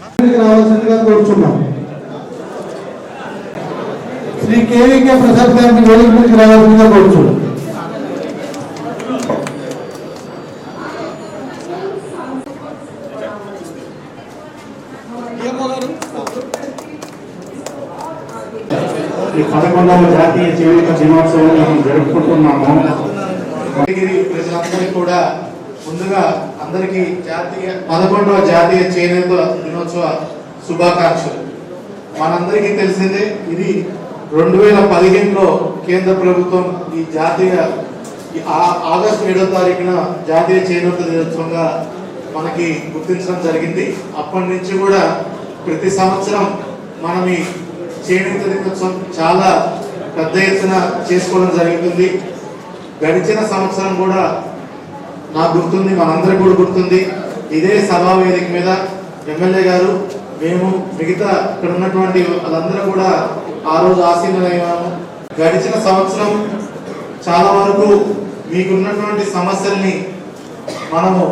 రావాల్సిందిగా కోరుచున్నాం. శ్రీ కేవీకే ప్రసాద్ గారిని వేదిక మీదకి రావాల్సిందిగా కోరుచున్నాం. ఈ పదకొండవ జాతీయ జీవిత దినోత్సవం మనం జరుపుకుంటున్నాము. ప్రజలందరికీ కూడా ముందుగా అందరికీ జాతీయ పదకొండవ జాతీయ చేనేత దినోత్సవ శుభాకాంక్షలు. మనందరికీ తెలిసిందే ఇది రెండు వేల పదిహేనులో కేంద్ర ప్రభుత్వం ఈ జాతీయ ఆగస్టు ఏడో తారీఖున జాతీయ చేనేత దినోత్సవంగా మనకి గుర్తించడం జరిగింది. అప్పటి నుంచి కూడా ప్రతి సంవత్సరం మనం ఈ చేనేత దినోత్సవం చాలా పెద్ద ఎత్తున చేసుకోవడం జరుగుతుంది. గడిచిన సంవత్సరం కూడా నాకు గుర్తుంది మనందరికి కూడా గుర్తుంది. ఇదే సభా వేదిక మీద ఎమ్మెల్యే గారు మేము మిగతా ఇక్కడ ఉన్నటువంటి వాళ్ళందరూ కూడా ఆ రోజు ఆసీనులయ్యాము గడిచిన సంవత్సరం చాలా వరకు మీకున్నటువంటి సమస్యల్ని మనము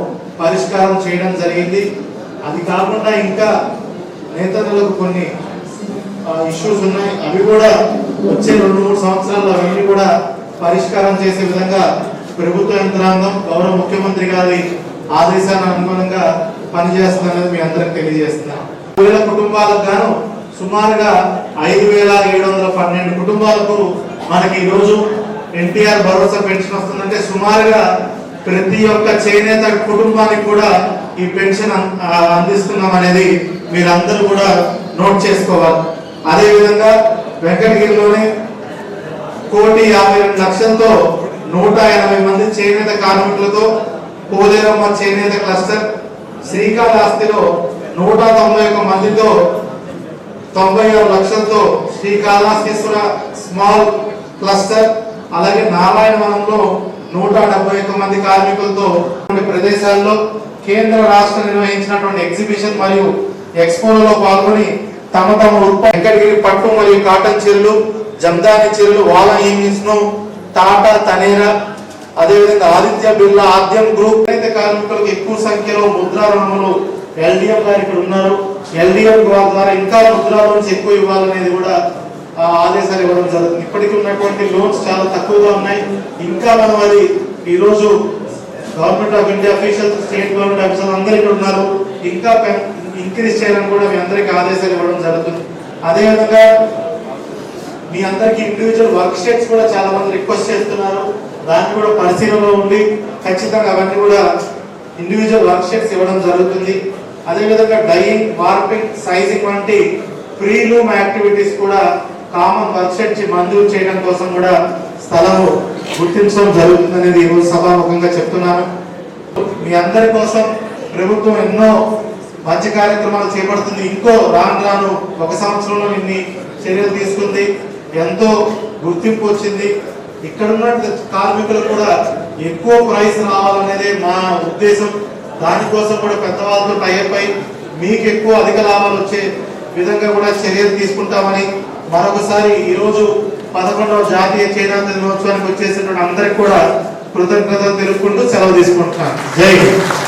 పరిష్కారం చేయడం జరిగింది. అది కాకుండా ఇంకా నేతలకు కొన్ని ఇష్యూస్ ఉన్నాయి. అవి కూడా వచ్చే రెండు మూడు సంవత్సరాల్లో అవన్నీ కూడా పరిష్కారం చేసే విధంగా ప్రభుత్వ యంత్రాంగం గౌరవ ముఖ్యమంత్రి గారి ఆదేశాల అనుగుణంగా పనిచేస్తుందనేది మీ అందరికి తెలియజేస్తున్నాం. వేల కుటుంబాలకు గాను సుమారుగా ఐదు వేల ఏడు వందల పన్నెండు కుటుంబాలకు మనకి ఈరోజు ఎన్టీఆర్ భరోసా పెన్షన్ వస్తుందంటే సుమారుగా ప్రతి ఒక్క చేనేత కుటుంబానికి కూడా ఈ పెన్షన్ అందిస్తున్నాం అనేది మీరందరూ కూడా నోట్ చేసుకోవాలి. అదేవిధంగా వెంకటగిరిలోని వెంకటగిరిలోనే కోటి యాభై రెండు లక్షలతో నూట ఎనభై మంది చేనేత కార్మికులతో పోలేరమ్మ చేనేత క్లస్టర్ శ్రీకాళహస్తిలో నూట తొంభై ఒక మందితో తొంభై ఆరు లక్షలతో శ్రీకాళహస్తీశ్వర స్మాల్ క్లస్టర్ అలాగే నారాయణవనంలో నూట డెబ్బై ఒక్క మంది కార్మికులతో కొన్ని ప్రదేశాల్లో కేంద్ర రాష్ట్ర నిర్వహించినటువంటి ఎగ్జిబిషన్ మరియు ఎక్స్పోలలో పాల్గొని తమ తమ ఉత్పత్తి వెంకటగిరి పట్టు మరియు కాటన్ చీరలు జందాని చీరలు వాల ఈవినింగ్స్ను టాటా తనేరా అదేవిధంగా ఆదిత్య బిర్లా ఆద్యం గ్రూప్. అయితే కార్మికులకు ఎక్కువ సంఖ్యలో ముద్రా రుణములు ఎల్డిఎం గారు ఇక్కడ ఉన్నారు ఎల్డిఎం ద్వారా ఇంకా ముద్రా లోన్స్ ఎక్కువ ఇవ్వాలనేది కూడా ఆదేశాలు ఇవ్వడం జరుగుతుంది. ఇప్పటికీ ఉన్నటువంటి లోన్స్ చాలా తక్కువగా ఉన్నాయి. ఇంకా మనం అది ఈరోజు government of India officials state government officers అందరూ ఇక్కడ ఉన్నారు. ఇంకా ఇంక్రీజ్ చేయాలని కూడా మీ అందరికీ ఆదేశాలు ఇవ్వడం జరుగుతుంది. అదేవిధంగా మీ అందరికి ఇండివిజువల్ వర్క్ షీట్స్ కూడా చాలా మంది రిక్వెస్ట్ చేస్తున్నారు. దాన్ని కూడా పరిశీలనలో ఉండి ఖచ్చితంగా అవన్నీ కూడా ఇండివిజువల్ వర్క్ షీట్స్ ఇవ్వడం జరుగుతుంది. అదేవిధంగా డైయింగ్ వార్పింగ్ సైజింగ్ వంటి ప్రీ లూమ్ యాక్టివిటీస్ కూడా కామన్ వర్క్ మంజూరు చేయడం కోసం కూడా స్థలము గుర్తించడం జరుగుతుంది అనేది ఈరోజు సభాముఖంగా చెప్తున్నాను. మీ అందరి కోసం ప్రభుత్వం ఎన్నో మంచి కార్యక్రమాలు చేపడుతుంది. ఇంకో రాను రాను ఒక సంవత్సరంలో ఇన్ని చర్యలు తీసుకుంది. ఎంతో గుర్తింపు వచ్చింది. ఇక్కడ ఉన్న కార్మికులు కూడా ఎక్కువ ప్రైస్ రావాలనేదే మా ఉద్దేశం. దానికోసం కూడా పెద్దవాళ్ళతో టైప్ అయి మీకు ఎక్కువ అధిక లాభాలు వచ్చే విధంగా కూడా చర్యలు తీసుకుంటామని మరొకసారి ఈరోజు పదకొండవ జాతీయ చేనేత దినోత్సవానికి వచ్చేసినటువంటి అందరికి కూడా కృతజ్ఞతలు తెలుపుకుంటూ సెలవు తీసుకుంటున్నాను. జై హింద్.